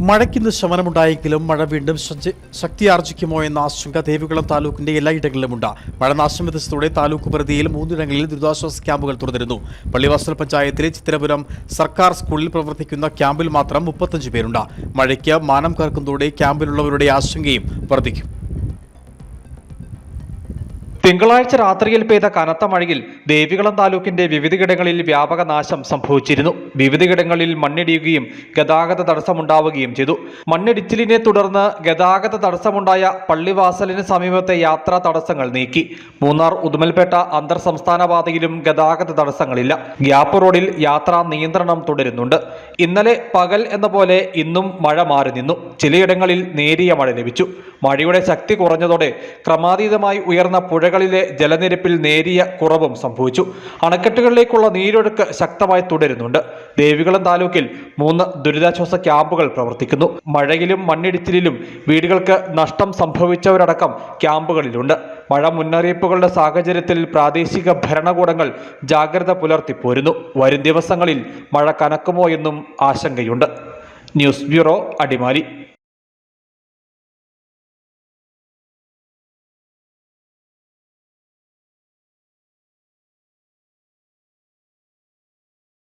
മഴയ്ക്കിന്ന് ശമനമുണ്ടായെങ്കിലും മഴ വീണ്ടും ശക്തി- ശക്തിയാർജിക്കുമോ എന്ന ആശങ്ക ദേവികുളം താലൂക്കിന്റെ എല്ലായിടങ്ങളിലുമുണ്ട് മഴ നാശം വിധിച്ചതോടെ താലൂക്ക് പരിധിയിൽ മൂന്നിടങ്ങളിൽ ദുരിതാശ്വാസ ക്യാമ്പുകൾ തുടരുന്നു പള്ളിവാസൽ പഞ്ചായത്തിലെ ചിത്തിരപുരം സർക്കാർ സ്കൂളിൽ പ്രവർത്തിക്കുന്ന ക്യാമ്പിൽ മാത്രം മുപ്പത്തഞ്ച് പേരുണ്ട്. മഴയ്ക്ക് മാനം കറക്കുന്നതോടെ ക്യാമ്പിലുള്ളവരുടെ ആശങ്കയും വർദ്ധിക്കും. തിങ്കളാഴ്ച രാത്രിയിൽ പെയ്ത കനത്ത മഴയിൽ ദേവികുളം താലൂക്കിന്റെ വിവിധയിടങ്ങളിൽ വ്യാപക നാശം സംഭവിച്ചിരുന്നു. വിവിധയിടങ്ങളിൽ മണ്ണിടിയുകയും ഗതാഗത തടസ്സമുണ്ടാവുകയും ചെയ്തു. മണ്ണിടിച്ചിലിനെ തുടർന്ന് ഗതാഗത തടസ്സമുണ്ടായ പള്ളിവാസലിന് സമീപത്തെ യാത്രാ തടസ്സങ്ങൾ നീക്കി. മൂന്നാർ ഉദുമൽപേട്ട അന്തർ സംസ്ഥാന പാതയിലും ഗതാഗത തടസ്സങ്ങളില്ല. ഗ്യാപ്പ് റോഡിൽ യാത്രാ നിയന്ത്രണം തുടരുന്നുണ്ട്. ഇന്നലെ പകൽ എന്ന പോലെ ഇന്നും മഴ മാറി നിന്നു. ചിലയിടങ്ങളിൽ നേരിയ മഴ ലഭിച്ചു. മഴയുടെ ശക്തി കുറഞ്ഞതോടെ ക്രമാതീതമായി ഉയർന്ന പുഴകളിലെ ജലനിരപ്പിൽ നേരിയ കുറവും സംഭവിച്ചു. അണക്കെട്ടുകളിലേക്കുള്ള നീരൊഴുക്ക് ശക്തമായി തുടരുന്നുണ്ട്. ദേവികുളം താലൂക്കിൽ മൂന്ന് ദുരിതാശ്വാസ ക്യാമ്പുകൾ പ്രവർത്തിക്കുന്നു. മഴയിലും മണ്ണിടിച്ചിലിലും വീടുകൾക്ക് നഷ്ടം സംഭവിച്ചവരടക്കം ക്യാമ്പുകളിലുണ്ട്. മഴ മുന്നറിയിപ്പുകളുടെ സാഹചര്യത്തിൽ പ്രാദേശിക ഭരണകൂടങ്ങൾ ജാഗ്രത പുലർത്തിപ്പോരുന്നു. വരും ദിവസങ്ങളിൽ മഴ കനക്കുമോ എന്നും ആശങ്കയുണ്ട്. News bureau Adimali.